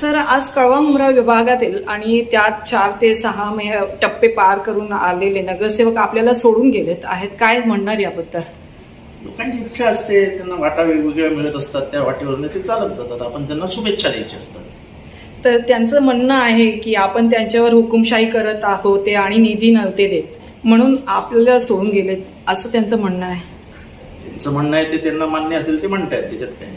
Sir आज कळवा मुंब्रा विभागातील आणि त्यात चार ते सहा मे टप्पे पार करून आलेले नगरसेवक आपल्याला सोडून गेलेत आहेत. काय म्हणणार याबद्दल? लोकांची इच्छा असते त्यांना वाटा वेगवेगळ्या मिळत असतात त्या वाटेवरून ते चालत जातात. आपण त्यांना शुभेच्छा द्यायची असतात. तर त्यांचं म्हणणं आहे की आपण त्यांच्यावर हुकुमशाही करत आहोत ते आणि निधी नव्हते देत. म्हणून आपल्याला सोडून गेलेत असं त्यांचं म्हणणं आहे. त्यांचं म्हणणं आहे ते त्यांना मान्य असेल ते म्हणतायत त्याच्यात काय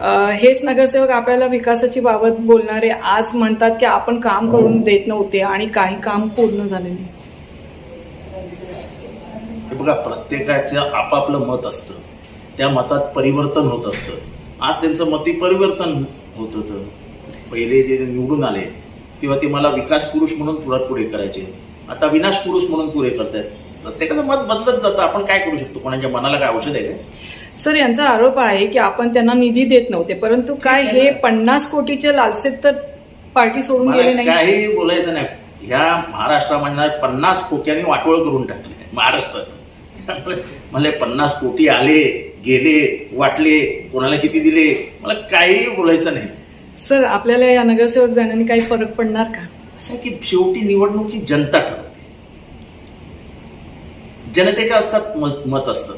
हेच नगरसेवक आपल्याला विकासाची बाबत बोलणारे आज म्हणतात की आपण काम करून देत नव्हते आणि काही काम पूर्ण झाले नाही. हे बघा प्रत्येकाचं आपापलं मत असतं. त्या मतात परिवर्तन होत असतं. आज त्यांचं मती परिवर्तन होत होतं. पहिले जे निवडून आले तेव्हा ते मला विकास पुरुष म्हणून पुढे पुढे करायचे. आता विनाश पुरुष म्हणून पुढे करतायत. प्रत्येकाचं मत बदलत जातं. आपण काय करू शकतो? कोणाच्या मनाला काय औषध आहे काय? सर यांचा आरोप आहे की आपण त्यांना निधी देत नव्हते परंतु काय हे पन्नास कोटीच्या लालसेत तर पार्टी सोडून गेले मला नाही काही बोलायचं नाही. ह्या महाराष्ट्रामध्ये पन्नास कोट्यांनी वाटोळ करून टाकले. महाराष्ट्राचं. त्यामुळे मला पन्नास कोटी आले गेले वाटले कोणाला किती दिले? मला काही बोलायचं नाही. सर आपल्याला या नगरसेवक जाण्याने काही फरक पडणार का? असं की शेवटी निवडणूक ही जनता ठरवते. जनतेच्या असतात मत मत असतं.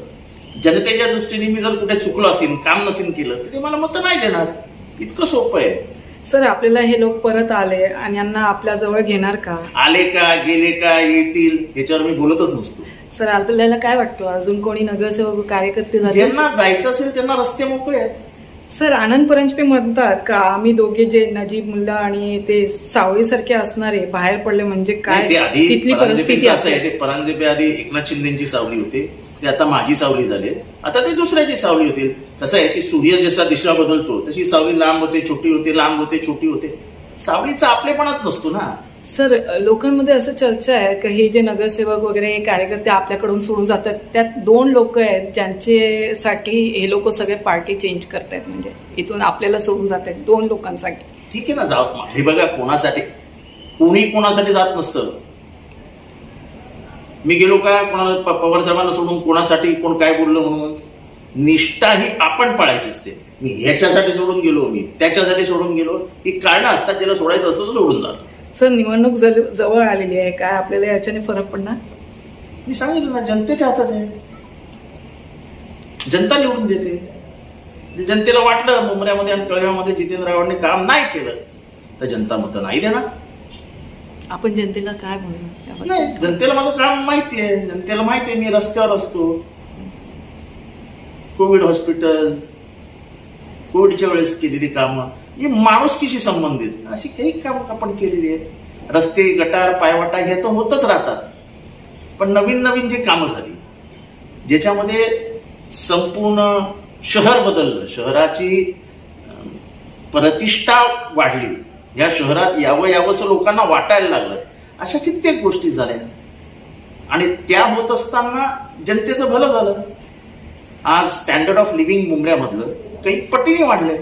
जनतेच्या दृष्टीने मी जर कुठे चुकलो असेल काम नसेल केलं तर ते मला मत नाही देणार. इतकं सोपं आहे. सर आपल्याला हे लोक परत आले आणि यांना आपल्या जवळ घेणार का? आले का गेले का येतील ह्याच्यावर मी बोलतच नसतो. सर आपल्याला काय वाटतं? अजून कोणी नगरसेवक कार्यकर्ते झाले? ज्यांना जायचं असेल त्यांना रस्ते मोकळे आहेत. सर आनंद परांजपे म्हणतात का आम्ही दोघे जे नजीब मुल्ला आणि ते सावळी सारखे असणारे बाहेर पडले म्हणजे काय? ते आधी तिथली परिस्थिती असं आहे ते परांजपे आधी एकनाथ शिंदेची सावली होते ते आता माझी सावली झाली आता ते दुसऱ्याची सावली होतील. कसं आहे की सूर्य जसा दिशा बदलतो तशी सावली लांब होते छोटी होते लांब होते छोटी होते. सावलीचा आपलेपणात नसतो ना. सर लोकांमध्ये असं चर्चा आहे की हे जे नगरसेवक वगैरे हे कार्यकर्ते आपल्याकडून सोडून जातात त्यात दोन लोक आहेत ज्यांच्यासाठी हे लोक सगळे पार्टी चेंज करतायत म्हणजे इथून आपल्याला सोडून जात आहेत दोन लोकांसाठी. ठीक आहे ना जाऊ हे बघा कोणासाठी? कोणी कोणासाठी जात नसतं? मी गेलो का कोणाला प- पवार साहेबांना सोडून कोणासाठी कोण काय बोललं म्हणून? निष्ठा ही आपण पाळायची असते. मी ह्याच्यासाठी सोडून गेलो मी त्याच्यासाठी सोडून गेलो. ही कारणं असतात ज्याला सोडायचं असतं तो सोडून जातो. सर निवडणूक जवळ आलेली आहे काय आपल्याला याच्याने फरक पडणार? मी सांगितलं ना जनतेच्या हातात आहे. जनता निवडून देते. जनतेला वाटलं मुंबऱ्यामध्ये आणि कळव्यामध्ये जितेंद्र आव्हाडने काम नाही केलं तर जनता मतं नाही देणार. आपण जनतेला काय त्याबद्दल? नाही जनतेला माझं काम माहिती आहे. जनतेला माहिती आहे मी रस्त्यावर असतो. कोविड हॉस्पिटल कोविडच्या वेळेस केलेली कामं. ही माणुसकीशी संबंधित. अशी काही कामं आपण केलेली आहेत. रस्ते गटार पायवाटा हे तर होतच राहतात. पण नवीन नवीन जे कामं झाली ज्याच्यामध्ये संपूर्ण शहर बदललं शहराची प्रतिष्ठा वाढली या शहरात यावं यावंसं लोकांना वाटायला लागलं. अशा कित्येक गोष्टी झाल्या. आणि त्या होत असताना जनतेचं भलं झालं. आज स्टँडर्ड ऑफ लिव्हिंग मुंबऱ्यामधलं काही पटीने वाढलंय.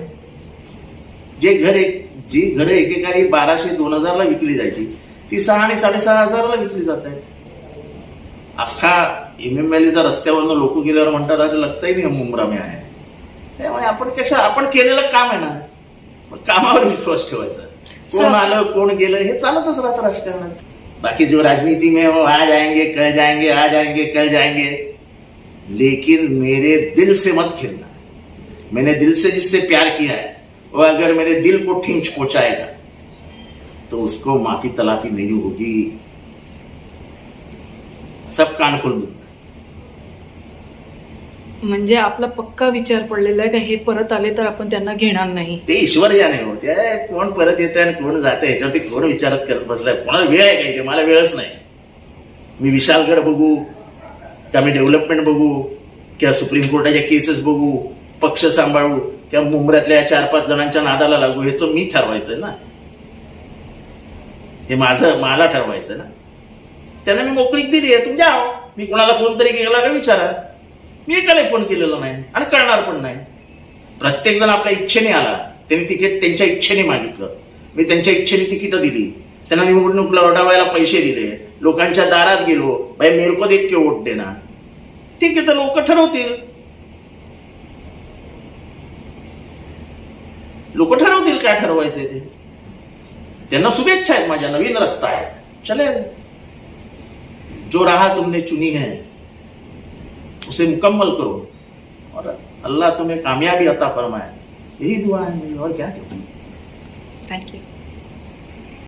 जे घर एक जी घरं एकेकाळी बाराशे दोन हजारला विकली जायची ती सहा आणि साडेसहा हजाराला विकली जात आहेत. अख्खा एम एम एल रस्त्यावरनं लोक गेल्यावर म्हणतात अरे लगताही नाही मुंब्रा में आहे. त्यामुळे आपण कशा आपण केलेलं काम आहे ना मग कामावर विश्वास ठेवायचा. कोण आलं कोण गेलं हे चालतच राहतं राजकारणात. बाकी जो राजनीति में हो आ जाएंगे कल जाएंगे आ जाएंगे कल जाएंगे. लेकिन मेरे दिल से मत खेलना। मैंने दिल से जिससे प्यार किया है वो अगर मेरे दिल को ठिंच पहुंचाएगा तो उसको माफी तलाफी नहीं होगी। सब कान खोल दूंगा। म्हणजे आपला पक्का विचार पडलेला आहे का हे परत आले तर आपण त्यांना घेणार नाही? ते ईश्वर या नाही होते कोण परत येतं आणि कोण जातं ह्याच्यावरती कोण विचारत करत बसलाय? कोणाला वेळ आहे का इथे? मला वेळच नाही. मी विशालगड बघू का मी डेव्हलपमेंट बघू किंवा सुप्रीम कोर्टाच्या केसेस बघू पक्ष सांभाळू किंवा मुंबऱ्यातल्या चार पाच जणांच्या नादाला लागू ह्याचं मी ठरवायचं ना. हे माझं मला ठरवायचं ना. त्यांना मी मोकळीक दिली आहे तुमच्या मी कुणाला फोन तरी केला का विचारा. मी एकाला फोन केलेला नाही आणि करणार पण नाही. प्रत्येक जण आपल्या इच्छेने आला. त्यांनी तिकीट त्यांच्या इच्छेने मागितलं. मी त्यांच्या इच्छेने तिकीटं दिली. त्यांना निवडणूक लढवायला पैसे दिले. लोकांच्या दारात गेलो. बाई मेरको देत के वोट देना? ठीक आहे तर लोक ठरवतील. लोक ठरवतील काय ठरवायचंय ते. त्यांना शुभेच्छा आहेत माझ्या नवीन रस्ता आहे. चले. जो राहा तुमने चुनी है उसे मुकम्मल करो. और अल्लाह तुम्हें कामयाबी अता फरमाए. यही दुआ है मेरी और क्या थैंक थँक्यू